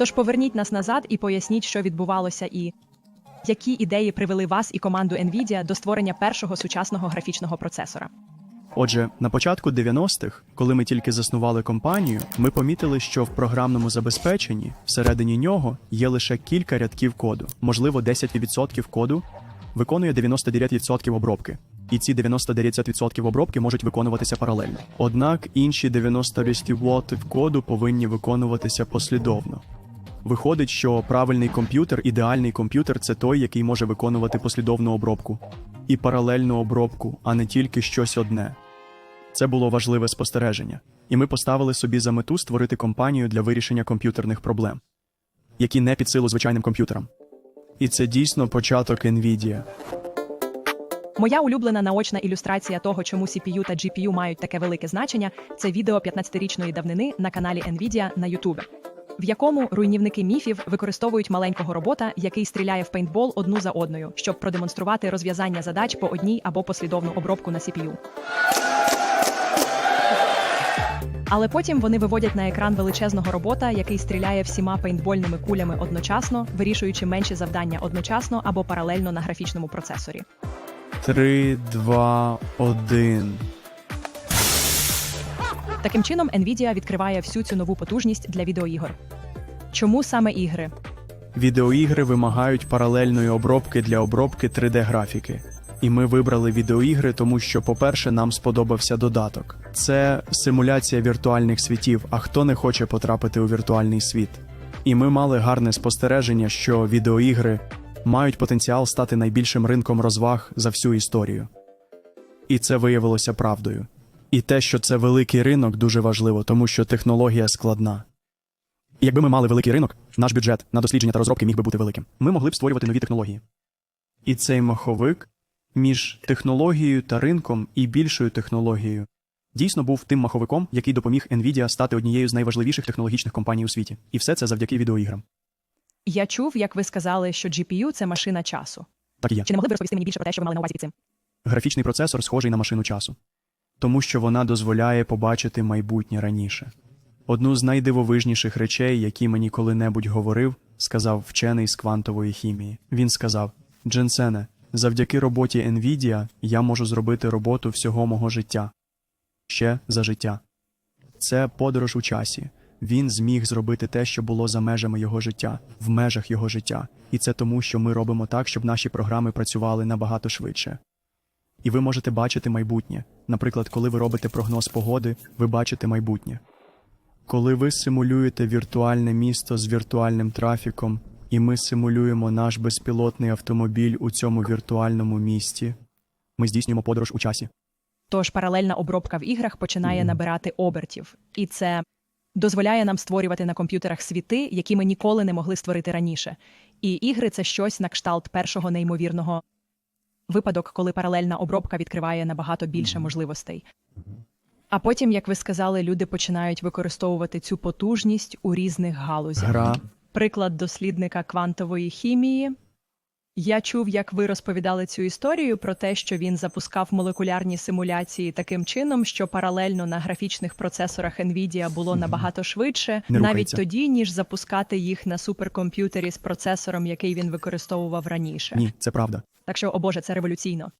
Тож поверніть нас назад і поясніть, що відбувалося, і які ідеї привели вас і команду NVIDIA до створення першого сучасного графічного процесора. Отже, на початку 90-х, коли ми тільки заснували компанію, ми помітили, що в програмному забезпеченні всередині нього є лише кілька рядків коду, можливо, 10% коду виконує 99% обробки. І ці 99% обробки можуть виконуватися паралельно. Однак інші 90% коду повинні виконуватися послідовно. Виходить, що правильний комп'ютер, ідеальний комп'ютер це той, який може виконувати послідовну обробку і паралельну обробку, а не тільки щось одне. Це було важливе спостереження, і ми поставили собі за мету створити компанію для вирішення комп'ютерних проблем, які не під силу звичайним комп'ютерам. І це дійсно початок NVIDIA. Моя улюблена наочна ілюстрація того, чому CPU та GPU мають таке велике значення, це відео 15-річної давнини на каналі NVIDIA на YouTube, в якому руйнівники міфів використовують маленького робота, який стріляє в пейнтбол одну за одною, щоб продемонструвати розв'язання задач по одній або послідовну обробку на CPU. Але потім вони виводять на екран величезного робота, який стріляє всіма пейнтбольними кулями одночасно, вирішуючи менші завдання одночасно або паралельно на графічному процесорі. 3, 2, 1. Таким чином, Nvidia відкриває всю цю нову потужність для відеоігор. Чому саме ігри? Відеоігри вимагають паралельної обробки для обробки 3D-графіки. І ми вибрали відеоігри, тому що, по-перше, нам сподобався додаток. Це симуляція віртуальних світів, а хто не хоче потрапити у віртуальний світ. І ми мали гарне спостереження, що відеоігри мають потенціал стати найбільшим ринком розваг за всю історію. І це виявилося правдою. І те, що це великий ринок, дуже важливо, тому що технологія складна. Якби ми мали великий ринок, наш бюджет на дослідження та розробки міг би бути великим. Ми могли б створювати нові технології. І цей маховик між технологією та ринком і більшою технологією дійсно був тим маховиком, який допоміг Nvidia стати однією з найважливіших технологічних компаній у світі. І все це завдяки відеоіграм. Я чув, як ви сказали, що GPU – це машина часу. Так і є. Чи не могли б розповісти мені більше про те, що ви мали на увазі під цим? Графічний процесор схожий на машину часу, тому що вона дозволяє побачити майбутнє раніше. Одну з найдивовижніших речей, які мені коли-небудь говорив, сказав вчений з квантової хімії. Він сказав: Дженсене, завдяки роботі NVIDIA я можу зробити роботу всього мого життя. Ще за життя. Це подорож у часі. Він зміг зробити те, що було за межами його життя, в межах його життя. І це тому, що ми робимо так, щоб наші програми працювали набагато швидше. І ви можете бачити майбутнє. Наприклад, коли ви робите прогноз погоди, ви бачите майбутнє. Коли ви симулюєте віртуальне місто з віртуальним трафіком, і ми симулюємо наш безпілотний автомобіль у цьому віртуальному місті, ми здійснюємо подорож у часі. Тож паралельна обробка в іграх починає набирати обертів, і це дозволяє нам створювати на комп'ютерах світи, які ми ніколи не могли створити раніше. І ігри це щось на кшталт першого неймовірного випадок, коли паралельна обробка відкриває набагато більше можливостей. А потім, як ви сказали, люди починають використовувати цю потужність у різних галузях. Гра Приклад дослідника квантової хімії. Я чув, як ви розповідали цю історію про те, що він запускав молекулярні симуляції таким чином, що паралельно на графічних процесорах NVIDIA було набагато швидше, Не навіть рухається. тоді, ніж запускати їх на суперкомп'ютері з процесором, який він використовував раніше. ні, це правда. Так що, о Боже, це революційно.